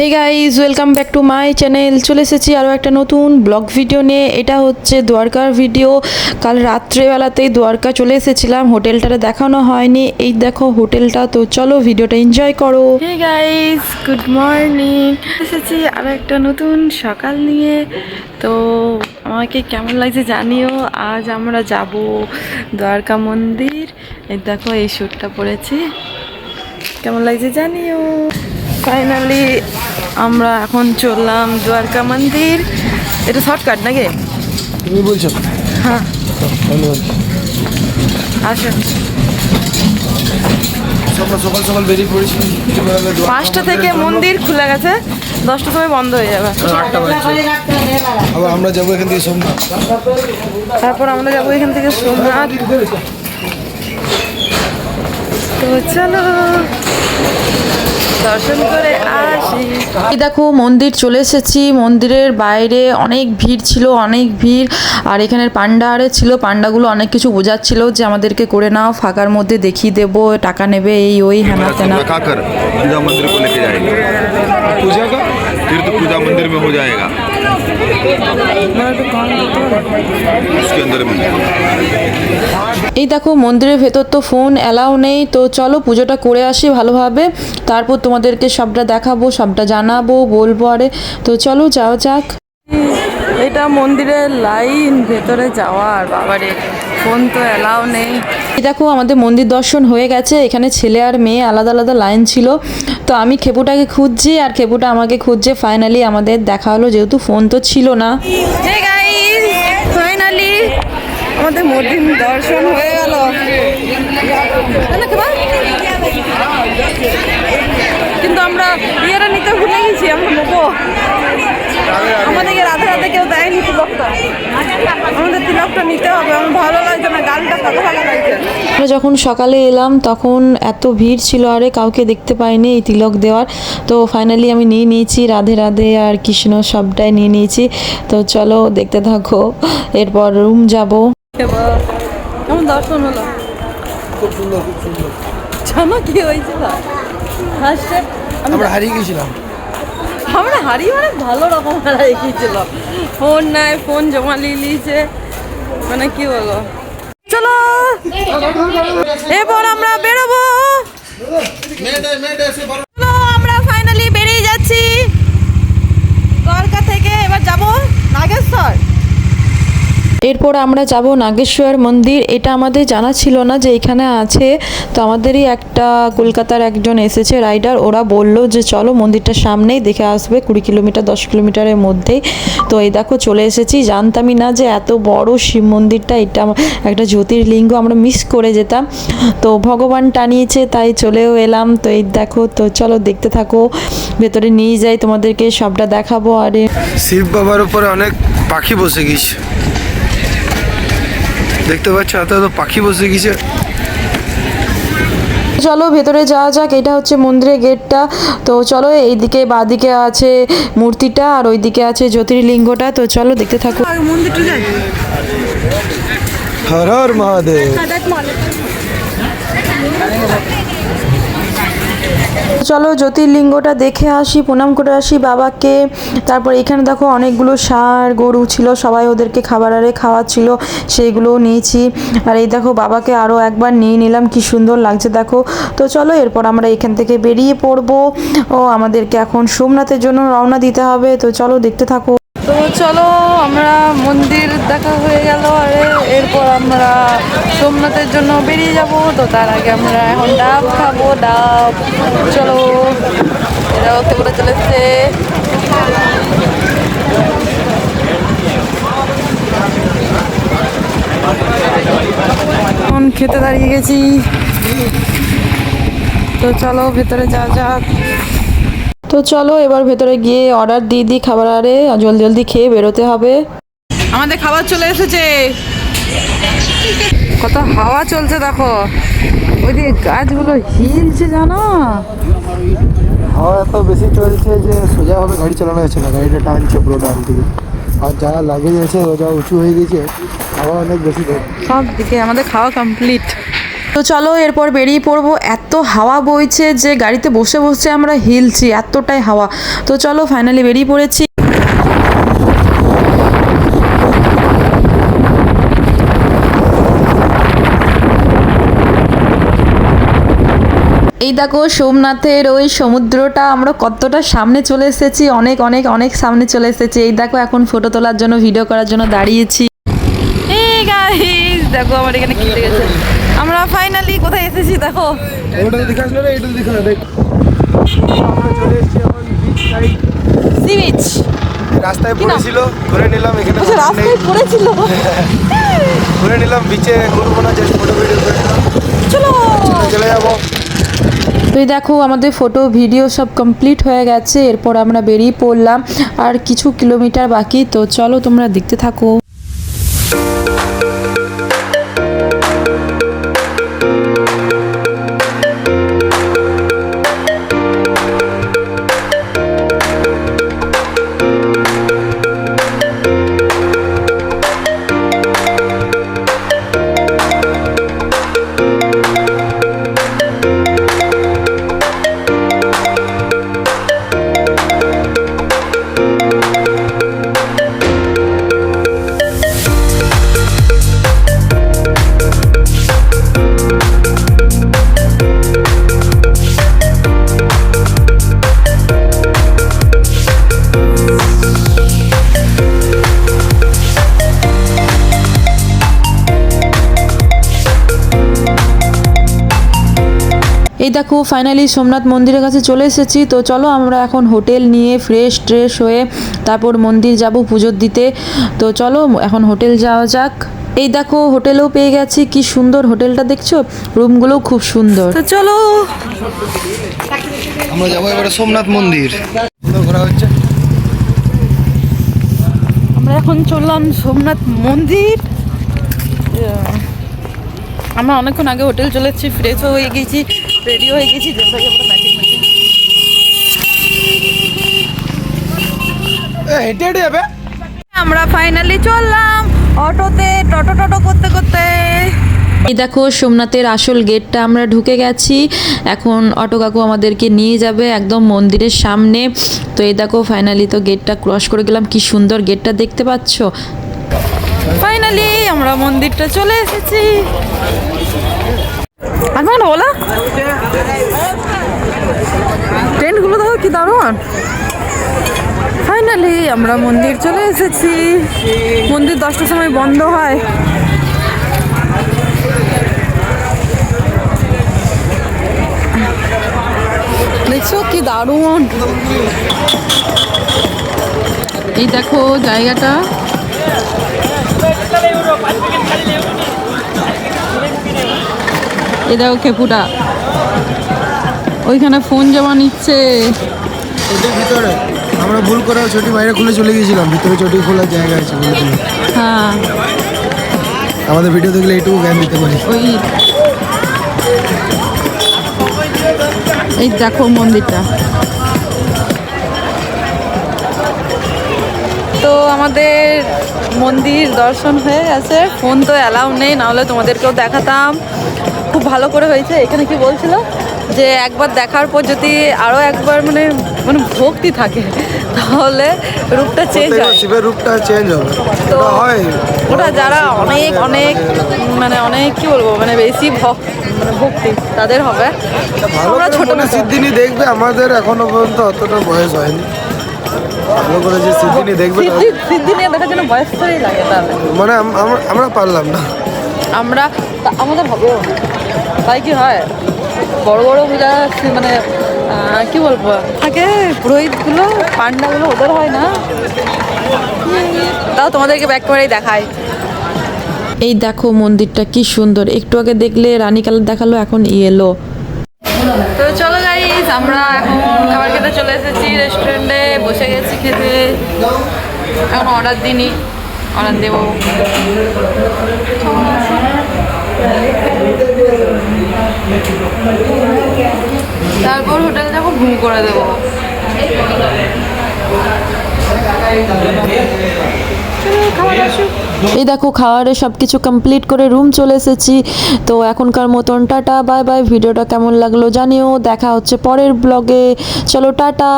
Hey guys welcome back to my channel চলে এসেছি আরও একটা নতুন ব্লগ ভিডিও নিয়ে। এটা হচ্ছে দ্বারকার ভিডিও কাল রাত্রেবেলাতেই দ্বারকা চলে এসেছিলাম। হোটেলটা দেখানো হয়নি। এই দেখো হোটেলটা। তো চলো ভিডিওটা এনজয় করো। হে গাইজ গুড মর্নিং এসেছি আরও একটা নতুন সকাল নিয়ে। তো আমাকে কেমন লাগছে জানিও। আজ আমরা যাব দ্বারকা মন্দির। এই দেখো এই শ্যুটটা পরেছি কেমন লাগছে জানিও। ফাইনালি আমরা এখন চললাম দ্বারকা মন্দির। এটা শর্টকাট নাকি? তুমি বলছো। হ্যাঁ। আমি বলছি আসো আমরা সকাল সকাল বেরিয়ে পড়েছি। পাঁচটা থেকে মন্দির খুলে গেছে। দশটার সময় বন্ধ হয়ে যাবে। আবার আমরা যাব এখান থেকে সোমনাথ তারপর আমরা যাব এখান থেকে সোমনাথ তো চলো। দর্শন করে আসি। এই দেখো মন্দির চলে এসেছি। মন্দিরের বাইরে অনেক ভিড় ছিল অনেক ভিড়। আর এখানে পান্ডা আরে ছিল পান্ডাগুলো অনেক কিছু বোঝাচ্ছিল যে আমাদেরকে করে নাও ফাঁকার মধ্যে দেখিয়ে দেব টাকা নেবে এই ওই হ্যানা তেনা। পূজা মন্দির পূজা মন্দির হো যায়গা এই দেখো, মন্দিরের ভেতর তো ফোন অ্যালাউ নেই, তো চলো পুজোটা করে আসি ভালোভাবে। তারপর তোমাদেরকে সবটা দেখাবো, সবটা জানাব, বলব আরে। তো চলো যাও যাক। এটা মন্দিরের লাইন ভেতরে যাওয়ার, বাবারে। ফোন তো অ্যালাউ নেই। দেখো, আমাদের মন্দির দর্শন হয়ে গেছে। এখানে ছেলে আর মেয়ে আলাদা আলাদা লাইন ছিল। তো আমি খেপুটাকে খুঁজছি আর খেপুটা আমাকে খুঁজছে। ফাইনালি আমাদের দেখা হলো, যেহেতু ফোন তো ছিল না। ফাইনালি দর্শন হয়ে গেল। কিন্তু আমরা ইয়েরা নিতে ভুলে গেছি আমরা নেব। আমাদেরকে রাধে রাধে কেউ দেয়নি তিলকটা। আমাদের তিলকটা নিতে হবে আমার ভালো লাগছে না গানটা কত ভালো লাগছে। আমরা যখন সকালে এলাম তখন এত ভিড় ছিল আরে কাউকে দেখতে পাইনি এই তিলক দেওয়ার। তো ফাইনালি আমি নিয়ে নিয়েছি রাধে রাধে আর কৃষ্ণ সবটাই নিয়ে নিয়েছি। তো চলো দেখতে থাকো এরপর রুম যাব। কেমন দর্শন হলো। খুব সুন্দর খুব সুন্দর। জানো কি হয়েছিল? ফার্স্টে আমরা হারিয়ে গেছিলাম আমরা হারিয়ে মানে ভালো রকম হারিয়ে গিয়েছিল ফোন নাই ফোন জমা নিয়ে নিয়েছে মানে কি বলব? চলো। এরপর আমরা বেরোবো চলো আমরা ফাইনালি বেরিয়ে যাচ্ছি দ্বারকা থেকে এবার যাব নাগেশ্বর এরপর আমরা যাব নাগেশ্বর মন্দির। এটা আমাদের জানা ছিল না যে এখানে আছে। তো আমাদেরই একটা কলকাতার একজন এসেছে রাইডার। ওরা বলল যে চলো মন্দিরটার সামনেই দেখে আসবে কুড়ি কিলোমিটার, দশ কিলোমিটারের মধ্যেই। তো এই দেখো চলে এসেছি। জানতামই না যে এত বড় শিব মন্দিরটা, এটা একটা জ্যোতির্লিঙ্গ। আমরা মিস করে যেতাম। তো ভগবান টানিয়েছে, তাই চলেও এলাম। তো এই দেখো, তো চলো দেখতে থাকো। ভেতরে নিয়ে যাই তোমাদেরকে, সবটা দেখাবো। আরে শিব বাবার উপরে অনেক পাখি বসে গেছে দেখতে পাচ্ছ এত এত পাখি বসে গেছে। চলো ভেতরে যাওয়া যাক এটা হচ্ছে মন্দিরের গেটটা। তো চলো এইদিকে বাদিকে আছে মূর্তিটা আর ওইদিকে আছে জ্যোতির্লিঙ্গটা। তো চলো দেখতে থাকো। মন্দিরটা যাই। হর হর মহাদেব। চলো জ্যোতির্লিঙ্গটা দেখে আসি, প্রণাম করে আসি বাবাকে। তারপর এখানে দেখো অনেকগুলো ষাঁড় গরু ছিল, সবাই ওদেরকে খাবার আরে খাওয়াচ্ছিল, সেইগুলোও নিয়েছি। আর এই দেখো বাবাকে আরও একবার নিয়ে নিলাম, কি সুন্দর লাগছে দেখো। তো চলো এরপর আমরা এখান থেকে বেরিয়ে পড়ব। ও আমাদেরকে এখন সোমনাথের জন্য রওনা দিতে হবে, তো চলো দেখতে থাকো। তো চলো, আমরা মন্দির দেখা হয়ে গেল। আরে, এরপর আমরা সোমনাথের জন্য বেরিয়ে যাব। তো তার আগে আমরা এখন ডাব খাব, ডাব। চলো, এরা ওতে করে চলেছে। এখন খেতে দাঁড়িয়ে গেছি। তো চলো, ভেতরে যা যাক তো চলো এবার ভেতরে গিয়ে অর্ডার দিয়ে দিই খাবার আরে জলদি জলদি খেয়ে বেরোতে হবে। আমাদের খাবার চলে এসেছে। কত হাওয়া চলছে দেখো। ওইদিকে গাছগুলো হিলছে জানো? হাওয়া এত বেশি চলছে যে সোজাভাবে গাড়ি চালানো যাচ্ছে না গাড়িটা টানছে পুরো ডান দিকে। আর যারা লাগিয়ে গেছে রোজা উঁচু হয়ে গেছে হাওয়া অনেক বেশি সব দিকে আমাদের খাওয়া কমপ্লিট তো চলো, এরপর বেরিয়ে পড়ব। এত হাওয়া বইছে যে গাড়িতে বসে বসে আমরা হিলছি, এতটাই হাওয়া। তো চলো ফাইনালি বেরিয়ে পড়েছি। এই দেখো, সোমনাথের ওই সমুদ্রটা, আমরা কতটা সামনে চলে এসেছি, অনেক অনেক অনেক সামনে চলে এসেছি। এই দেখো, এখন ফটো তোলার জন্য ভিডিও করার জন্য দাঁড়িয়েছি। দেখো আমার এখানে কি লেগেছে আমরা ফাইনালি কোথায় এসেছি দেখো। ওটা দেখে আসলে না এটা দেখে না দেখ। আমরা চলে এসেছি এখন বিচ সাইড সি বিচ রাস্তায় পড়েছিল ঘুরে নিলাম এখানে আচ্ছা রাস্তায় পড়েছিল? ঘুরে নিলাম বিচে ঘুরবো না জাস্ট ফটো ভিডিও করে চলো। চলে যাব। তো এই দেখো আমাদের ফটো ভিডিও সব কমপ্লিট হয়ে গেছে এরপর আমরা বেরিয়ে পড়লাম আর কিছু কিলোমিটার বাকি তো চলো তোমরা দেখতে থাকো। এই দেখো ফাইনালি সোমনাথ মন্দিরের কাছে চলে এসেছি। তো চলো আমরা এখন হোটেল নিয়ে ফ্রেশ ট্রেশ হয়ে তারপর মন্দির যাব পুজোর দিতে। তো চলো এখন হোটেল যাওয়া যাক। এই দেখো হোটেলেও পেয়ে গেছি। কি সুন্দর হোটেলটা দেখছ? রুমগুলোও খুব সুন্দর। তো চলো। আমরা যাব এবারে সোমনাথ মন্দির। ঘোরা হচ্ছে। আমরা এখন চললাম সোমনাথ মন্দির। আমরা অনেকক্ষণ আগে হোটেল চলে এসেছি ফ্রেশও হয়ে গেছি রেডি হয়ে গেছি আমরা ম্যাচিং ম্যাচিং হেঁটে হেঁটে যাবে? আমরা ফাইনালি চললাম অটোতে টোটো টোটো করতে করতে। এই দেখো সোমনাথের আসল গেটটা আমরা ঢুকে গেছি। এখন অটো কাকু আমাদেরকে নিয়ে যাবে একদম মন্দিরের সামনে। তো এই দেখো ফাইনালি তো গেটটা ক্রস করে গেলাম। কি সুন্দর গেটটা দেখতে পাচ্ছ? ফাইনালি আমরা মন্দিরটা চলে এসেছি। আর মানে বলো? টেন্টগুলো দেখো কি দারুণ। ফাইনালি আমরা মন্দির চলে এসেছি। মন্দির দশটার সময় বন্ধ হয়। দেখছ কি দারুণ। এই দেখো জায়গাটা। এই দেখো খেপুটা ওইখানে ফোন জমা নিচ্ছে। ভিতরে আমরা ভুল করে ছুটি বাইরে খুলে চলে গিয়েছিলাম। ভিতরে ছুটি খোলার জায়গা আছে হ্যাঁ। আমাদের ভিডিও দেখলে এইটুকু জ্ঞান দিতে পারি। ওই এই দেখো মন্দিরটা। তো আমাদের মন্দির দর্শন হয়ে গেছে। ফোন তো অ্যালাউ নেই নাহলে তোমাদেরকেও দেখাতাম। খুব ভালো করে হয়েছে। এখানে কি বলছিল? যে একবার দেখার পর যদি আরও একবার মানে মানে ভক্তি থাকে তাহলে রূপটা চেঞ্জ হয়। শিবের রূপটা চেঞ্জ হবে। তো ওটা হয়। ওটা যারা অনেক অনেক মানে অনেক কি বলব মানে বেশি ভক- মানে ভক্তি তাদের হবে। আমরা ছোট মনে দেখবে আমাদের এখনও পর্যন্ত অতটা বয়স হয়নি। ভালো করে যে সিদ্ধিনি দেখবে সিদ্ধি সিদ্ধি দেখার জন্য বয়স লাগে তাহলে। মানে আমরা- পারলাম না। আমরা আমাদের হবেও। না। তাই কি হয়? বড় বড় পূজা মানে কি বলব? থাকে পুরোহিতগুলো, পান্ডাগুলো, ওদের হয় না? তাও তোমাদেরকে ব্যাক করেই দেখায় এই দেখো মন্দিরটা কি সুন্দর। একটু আগে দেখলে রানী কালার দেখাল, এখন ইয়েলো তো চলো গাইস আমরা এখন খাবার খেতে চলে এসেছি রেস্টুরেন্টে বসে গেছি খেতে। এখন অর্ডার দিইনি। অর্ডার দেবো। তারপর হোটেল যাব ঘুম করে দেবো। এই দেখো, খাওয়ারে সব কিছু কমপ্লিট করে রুম চলে এসেছি। তো এখনকার মতন টাটা বাই বাই ভিডিওটা কেমন লাগল জানিও। দেখা হচ্ছে পরের ব্লগে চলো, টাটা।